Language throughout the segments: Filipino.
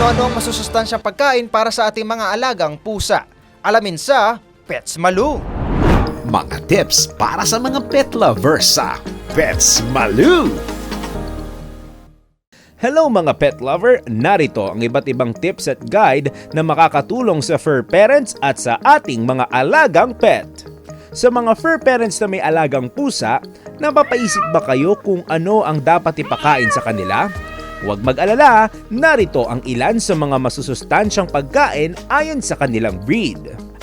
Ano-ano ang masusustansyang pagkain para sa ating mga alagang pusa? Alamin sa Pets Malu. Mga tips para sa mga pet lovers sa Pets Malu! Hello mga pet lover! Narito ang iba't ibang tips at guide na makakatulong sa fur parents at sa ating mga alagang pet. Sa mga fur parents na may alagang pusa, napapaisip ba kayo kung ano ang dapat ipakain sa kanila? Huwag mag-alala, narito ang ilan sa mga masusustansyang pagkain ayon sa kanilang breed.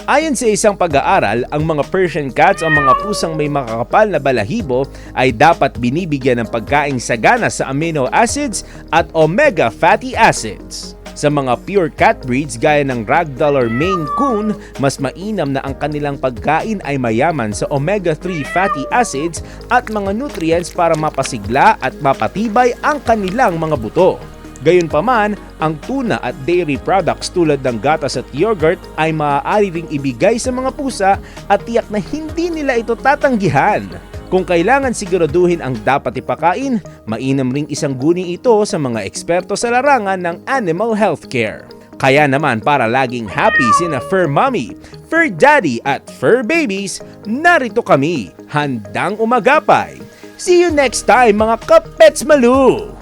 Ayon sa isang pag-aaral, ang mga Persian cats o mga pusang may makakapal na balahibo ay dapat binibigyan ng pagkaing sagana sa amino acids at omega fatty acids. Sa mga pure cat breeds gaya ng Ragdoll or Maine Coon, mas mainam na ang kanilang pagkain ay mayaman sa omega-3 fatty acids at mga nutrients para mapasigla at mapatibay ang kanilang mga buto. Gayunpaman, ang tuna at dairy products tulad ng gatas at yogurt ay maaari ring ibigay sa mga pusa at tiyak na hindi nila ito tatanggihan. Kung kailangan siguraduhin ang dapat ipakain, mainam ring isang guni ito sa mga eksperto sa larangan ng animal healthcare. Kaya naman para laging happy sina Fur Mommy, Fur Daddy at Fur Babies, narito kami, handang umagapay. See you next time mga kapets malu!